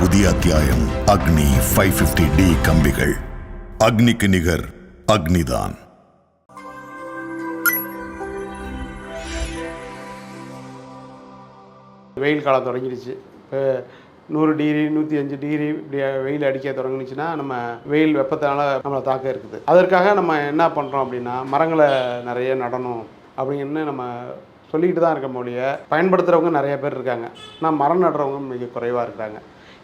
புதிய அத்தியாயம் அக்னி five fifty D கம்பிகள். அக்னிக்கு நிகர் அக்னிதான். வெயில் காலம் தொடங்கிடுச்சு. இப்போ நூறு டிகிரி நூற்றி அஞ்சு டிகிரி இப்படி வெயில் அடிக்க தொடங்கினுச்சுன்னா நம்ம வெயில் வெப்பத்தினால நம்மளை தாக்க இருக்குது. அதற்காக நம்ம என்ன பண்ணுறோம் அப்படின்னா மரங்களை நிறைய நடணும் அப்படின்னு நம்ம சொல்லிக்கிட்டு தான் இருக்க மொழிய பயன்படுத்துகிறவங்க நிறைய பேர் இருக்காங்க. ஆனால் மரம் நடுறவங்க மிக குறைவாக இருக்கிறாங்க.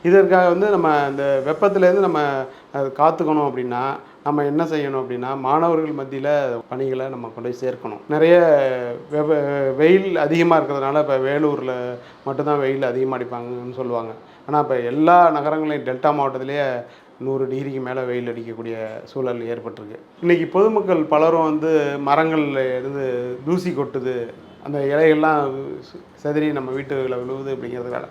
இதற்காக வந்து நம்ம இந்த வெப்பத்துலேருந்து நம்ம காத்துக்கணும் அப்படின்னா நம்ம என்ன செய்யணும் அப்படின்னா மாணவர்கள் மத்தியில் பணிகளை நம்ம கொண்டு போய் சேர்க்கணும். நிறைய வெப்ப வெயில் அதிகமாக இருக்கிறதுனால இப்போ வேலூரில் மட்டும்தான் வெயில் அதிகமாக அடிப்பாங்கன்னு சொல்லுவாங்க. ஆனால் இப்போ எல்லா நகரங்களையும் டெல்டா மாவட்டத்திலேயே நூறு டிகிரிக்கு மேலே வெயில் அடிக்கக்கூடிய சூழல் ஏற்பட்டிருக்கு. இன்றைக்கி பொதுமக்கள் பலரும் வந்து மரங்களில் இருந்து தூசி கொட்டுது. அந்த இலைகள்லாம் செதறி நம்ம வீட்டுகளை விழுவுது அப்படிங்கிறதுனால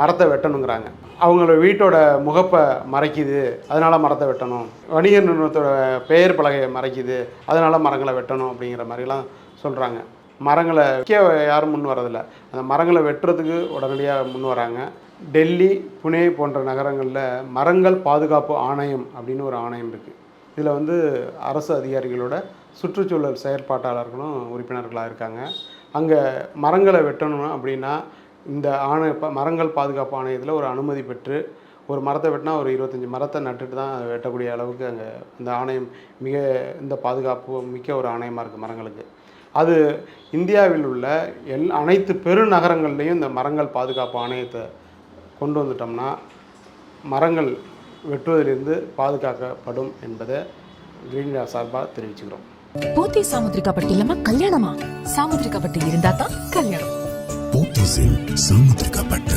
மரத்தை வெட்டணுங்கிறாங்க. அவங்களோட வீட்டோட முகப்பை மறைக்குது அதனால் மரத்தை வெட்டணும். வணிக நிறுவனத்தோட பெயர் பலகையை மறைக்குது அதனால் மரங்களை வெட்டணும் அப்படிங்கிற மாதிரிலாம் சொல்கிறாங்க மரங்களை வைக்க யாரும் முன் வரதில்லை. அந்த மரங்களை வெட்டுறதுக்கு உடனடியாக முன் வராங்க. டெல்லி புனே போன்ற நகரங்களில் மரங்கள் பாதுகாப்பு ஆணையம் அப்படின்னு ஒரு ஆணையம் இருக்குது இதில் வந்து அரசு அதிகாரிகளோட சுற்றுச்சூழல் செயற்பாட்டாளர்களும் உறுப்பினர்களாக இருக்காங்க. அங்கே மரங்களை வெட்டணும் அப்படின்னா இந்த ஆணை ப- மரங்கள் பாதுகாப்பு ஆணையத்தில் ஒரு அனுமதி பெற்று ஒரு மரத்தை வெட்டினா ஒரு இருபத்தஞ்சி மரத்தை நட்டுட்டு தான் வெட்டக்கூடிய அளவுக்கு அங்கே இந்த ஆணையம் மிக இந்த பாதுகாப்பு மிக்க ஒரு ஆணையமாக இருக்குது மரங்களுக்கு. அது இந்தியாவில் உள்ள எல் அனைத்து பெருநகரங்கள்லேயும் இந்த மரங்கள் பாதுகாப்பு ஆணையத்தை கொண்டு வந்துட்டோம்னா மரங்கள் வெட்டுவதிலிருந்து பாதுகாக்கப்படும் என்பதை கிரீன்ரா சார்பாக தெரிவிச்சுக்கிறோம். போத்தி சாமுத்திரிகா பட்டு இல்லாம கல்யாணமா? சாமுத்திரிகா பட்டு இருந்தா தான் கல்யாணம் போத்தீஸில் சாமுத்திரிகா பட்டு.